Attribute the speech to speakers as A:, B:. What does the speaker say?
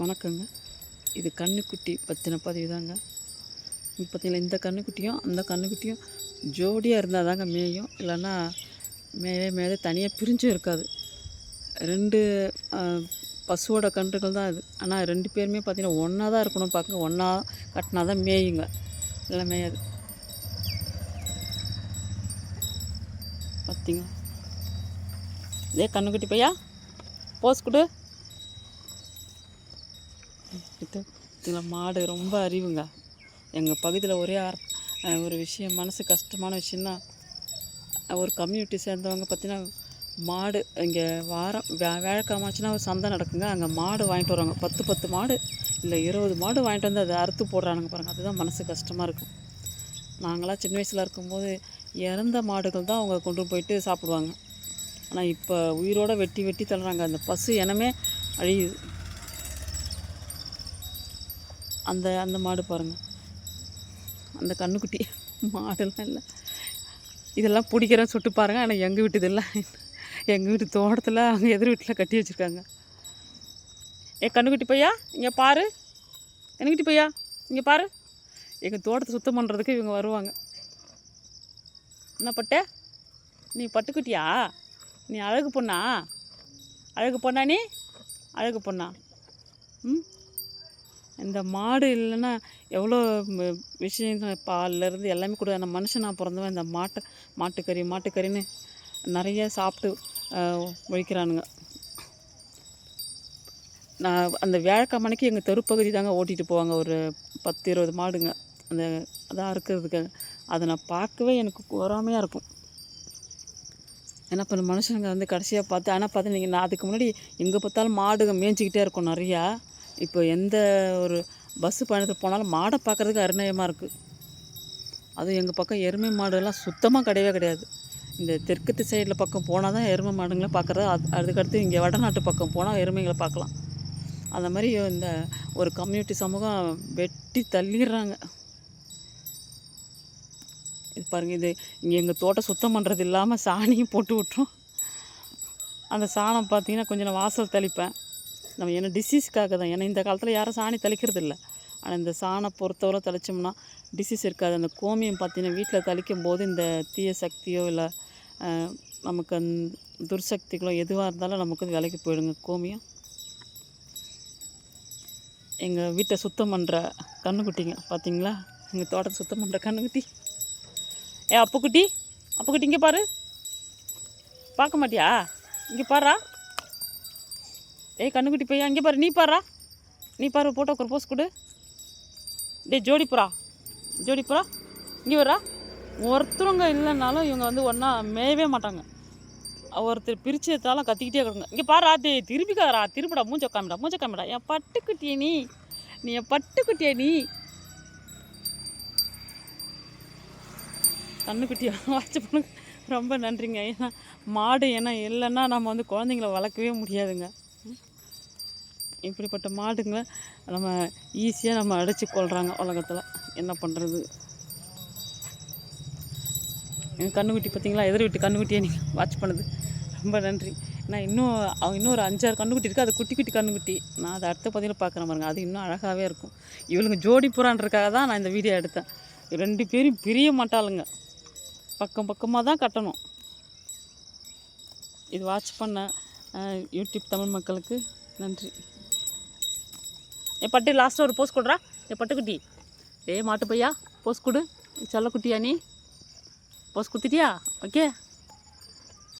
A: வணக்கங்க. இது கன்றுக்குட்டி பற்றின பதிவு தாங்க பார்த்தீங்களா இந்த கன்றுக்குட்டியும் அந்த கன்றுக்குட்டியும் ஜோடியாக இருந்தால் தாங்க மேயும். இல்லைன்னா மேயே மேலே தனியாக பிரிஞ்சும் இருக்காது. ரெண்டு பசுவோட கன்றுகள் தான் இது. ஆனால் ரெண்டு பேருமே பார்த்திங்கன்னா ஒன்றா தான் இருக்கணும் பார்க்க ஒன்றா கட்டினா தான் மேயுங்க. இல்லை மேயாது. பார்த்திங்களா இதே கண்ணுக்குட்டி பையா? போஸ் கொடு. இது இதில் மாடு ரொம்ப அறிவுங்க. எங்கள் பகுதியில் ஒரே ஒரு விஷயம் மனசு கஷ்டமான விஷயம்னா ஒரு கம்யூனிட்டி சேர்ந்தவங்க பார்த்தீங்கன்னா மாடு இங்கே வாரம் வே வேலைக்காமச்சுன்னா ஒரு சந்தை நடக்குங்க. அங்கே மாடு வாங்கிட்டு வருவாங்க. பத்து பத்து மாடு இல்லை இருபது மாடு வாங்கிட்டு வந்து அதை அறுத்து போடுறானுங்க பாருங்கள் அதுதான் மனசு கஷ்டமாக இருக்கும். நாங்களாம் சின்ன வயசில் இருக்கும்போது இறந்த மாடுகள் தான் அவங்க கொண்டு போயிட்டு சாப்பிடுவாங்க. ஆனால் இப்போ உயிரோட வெட்டி வெட்டி தள்ளுறாங்க. அந்த பசு இனமே அழியுது. அந்த அந்த மாடு பாருங்கள் அந்த கண்ணுக்குட்டி. மாடெல்லாம் இல்லை. இதெல்லாம் பிடிக்கிறேன் சுட்டு பாருங்கள் ஆனால் எங்கள் வீட்டு இதெல்லாம் எங்கள் வீட்டு தோட்டத்தில் அவங்க எதிர் வீட்டில் கட்டி வச்சுருக்காங்க. ஏ கண்ணுக்குட்டி பையா இங்கே பாரு. கண்ணுக்குட்டி பையா இங்கே பாரு. எங்கள் தோட்டத்தை சுத்தம் பண்ணுறதுக்கு இவங்க வருவாங்க. என்ன பட்ட? நீ பட்டுக்குட்டியா? நீ அழகு பொண்ணா? அழகு பொண்ணா நீ? அழகு பொண்ணா. ம்? இந்த மாடு இல்லைன்னா எவ்வளோ விஷயங்கள் பால்லேருந்து எல்லாமே கூட அந்த மனுஷனாக பிறந்தவன் இந்த மாட்டை மாட்டுக்கறி மாட்டுக்கறின்னு நிறைய சாப்பிட்டு ஒழிக்கிறானுங்க. நான் அந்த வியாழக்கிழமைக்கு எங்கள் தெருப்பகுதி தாங்க ஓட்டிகிட்டு போவாங்க. ஒரு பத்து இருபது மாடுங்க. அந்த அதான் இருக்கிறதுக்கு. அதை நான் பார்க்கவே எனக்கு பொறாமையாக இருக்கும். ஏன்னா இப்போ மனுஷனுங்க வந்து கடைசியாக பார்த்து ஆனால் பார்த்து நீங்கள் நான் அதுக்கு முன்னாடி எங்கே பார்த்தாலும் மாடுங்க மேய்ஞ்சிக்கிட்டே இருக்கும் நிறையா. இப்போ எந்த ஒரு பஸ்ஸு பயணத்தில் போனாலும் மாடை பார்க்குறதுக்கு அருணயமாக இருக்குது அதுவும் எங்கள் பக்கம் எருமை மாடுலாம் சுத்தமாக கிடையவே கிடையாது. இந்த தெற்கத்து சைடில் பக்கம் போனால் தான் எருமை மாடுங்களை பார்க்குறது. அது அதுக்கடுத்து இங்கே வடநாட்டு பக்கம் போனால் எருமைகளை பார்க்கலாம். அந்த மாதிரி இந்த ஒரு கம்யூனிட்டி சமூகம் வெட்டி தள்ளிடுறாங்க. இது பாருங்கள் இது இங்கே எங்கள் தோட்டம் சுத்தம் பண்ணுறது இல்லாமல் சாணியும் போட்டு விட்ரும் அந்த சாணம் பார்த்தீங்கன்னா கொஞ்சம் நான் வாசல் தெளிப்பேன். நம்ம ஏன்னா டிசீஸ்க்காக தான். ஏன்னா இந்த காலத்தில் யாரும் சாணி தெளிக்கிறது இல்லை ஆனால் இந்த சாணை பொறுத்தவரை தெளித்தோம்னா டிசீஸ் இருக்காது. அந்த கோமியம் பார்த்தீங்கன்னா வீட்டில் தெளிக்கும் போது இந்த தீய சக்தியோ இல்லை நமக்கு அந் துர்சக்திகளோ எதுவாக இருந்தாலும் நமக்கு வந்து விலைக்கு போயிடுங்க. கோமியம். எங்கள் வீட்டை சுத்தம் பண்ணுற கண்ணுக்குட்டிங்க பார்த்தீங்களா எங்கள் தோட்டத்தை சுத்தம் பண்ணுற கண்ணுக்குட்டி. ஏ அப்புக்குட்டி. அப்புக்குட்டி இங்கே பாரு. பார்க்க மாட்டியா? இங்கே பாரா ஏய் கண்ணுக்குட்டி பையன் அங்கே பாரு. நீ பாரா நீ பாரு போட்டோ ஒரு போஸ் கொடு. டேய் ஜோடிப்புறா ஜோடிப்புறா இங்கே வரா. ஒருத்தருங்க இல்லைன்னாலும் இவங்க வந்து ஒன்றா மேயவே மாட்டாங்க. ஒருத்தர் பிரித்து எடுத்தாலும் கத்திக்கிட்டே கிடங்க இங்கே பாருடா டே திரும்பிக்காதரா திருப்பிடா மூஞ்ச காமிடா மூஞ்ச காமிடா என் பட்டுக்குட்டியே நீ. நீ என் பட்டுக்குட்டியே நீ. கண்ணுக்குட்டியா வாட்ச் பண்ணுங்க. ரொம்ப நன்றிங்க. ஏன்னா மாடு ஏன்னா இல்லைன்னா நம்ம வந்து குழந்தைங்கள வளர்க்கவே முடியாதுங்க. இப்படிப்பட்ட மாடுங்க நம்ம ஈஸியாக நம்ம அடித்து கொள்கிறாங்க உலகத்தில். என்ன பண்ணுறது எங்கள் கண்ணுக்குட்டி பார்த்தீங்களா எதிர் வீட்டு கண்ணுக்குட்டியை நீங்கள் வாட்ச் பண்ணுது. ரொம்ப நன்றி. நான் இன்னும் அவங்க இன்னும் ஒரு அஞ்சாறு கண்ணுக்குட்டி இருக்குது அது குட்டி குட்டி கண்ணுக்குட்டி. நான் அதை அடுத்த பதிவில் பார்க்குறேன் பாருங்க. அது இன்னும் அழகாகவே இருக்கும். இவளுங்க ஜோடி புறான்றதுக்காக தான் நான் இந்த வீடியோ எடுத்தேன். ரெண்டு பேரும் பிரிய மாட்டாளுங்க. பக்கம் பக்கமாக தான் கட்டணும். இது வாட்ச் பண்ணேன். யூடியூப் தமிழ் மக்களுக்கு நன்றி. என் பட்டு லாஸ்ட்டாக ஒரு போஸ்ட் கொடுறா. என் பட்டுக்குட்டி ஏ மாட்டு பையா போஸ்ட் கொடு. செல்லக்குட்டியா நீ? போஸ் கொடுத்துட்டியா? ஓகே